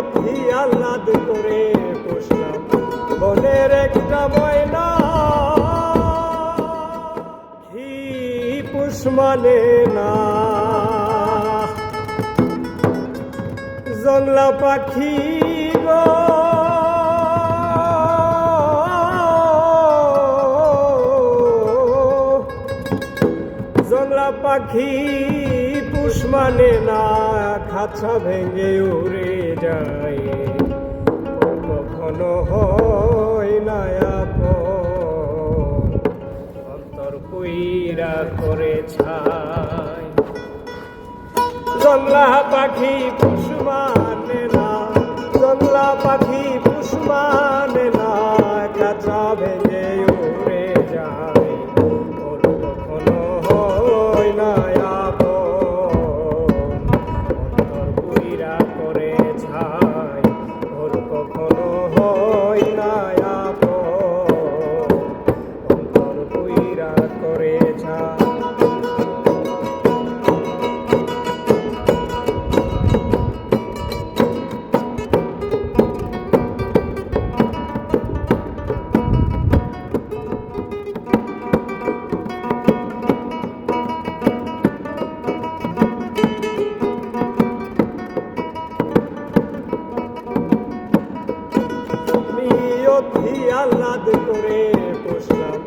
অতি আহ্লাদ করে বসলাম। বনের একটা ময়না। কি পুষ মানে না। জংলা পাখি গো। জংলা পাখি পুষ মানে না, খাঁচা ভেঙে উড়ে যায় কখনো হয় না। অন্তর কুইরা করে ছায় পাখি পুষ মানে না পাখি আহ্লাদ করে বসলাম।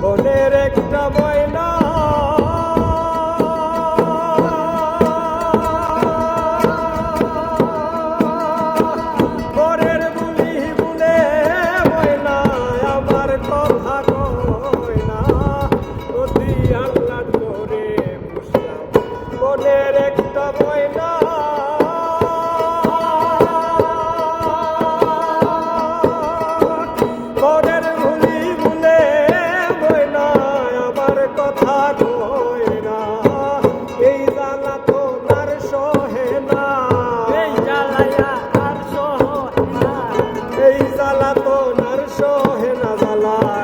বনের একটা ময়না। বরের বুলি কথা কয় না। এই জ্বালা তো তার সহে না। এই জ্বালায়া আর সহে না। এই জ্বালা তো নার সহে না জ্বালা।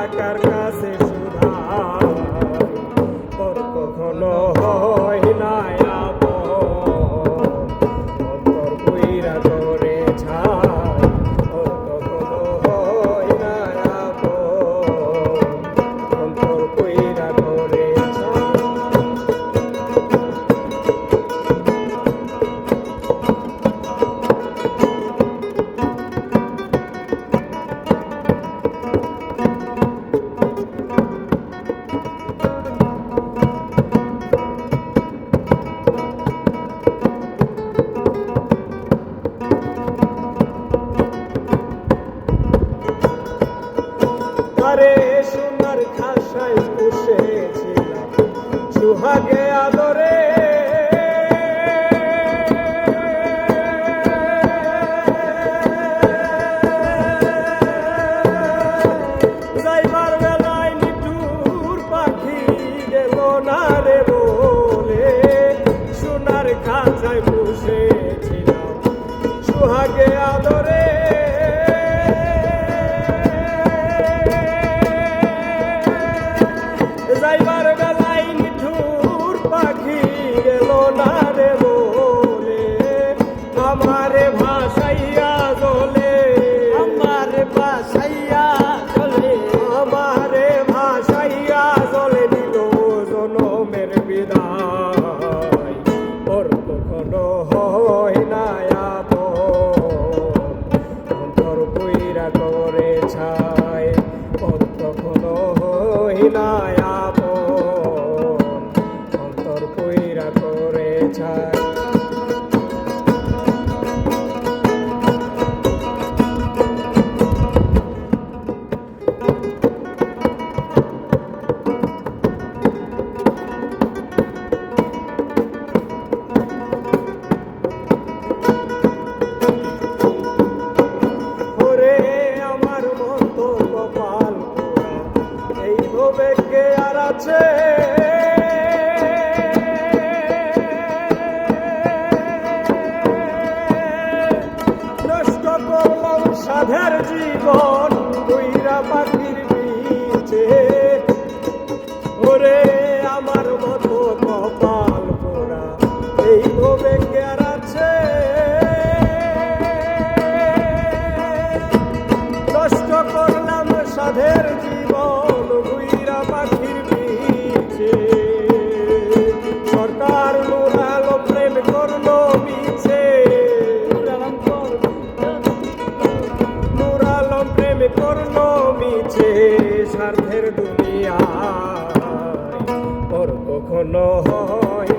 সুহাগে আদরে ওর কখনো আপন। অন্তর কইরা করে ছাই সাধের জীবন বুইরা পাখির পিছে সরকার লোহালো প্রেম করল পিছে লোহালো প্রেম করল মিছে, স্বার্থের দুনিয়া ওর কখনো হয়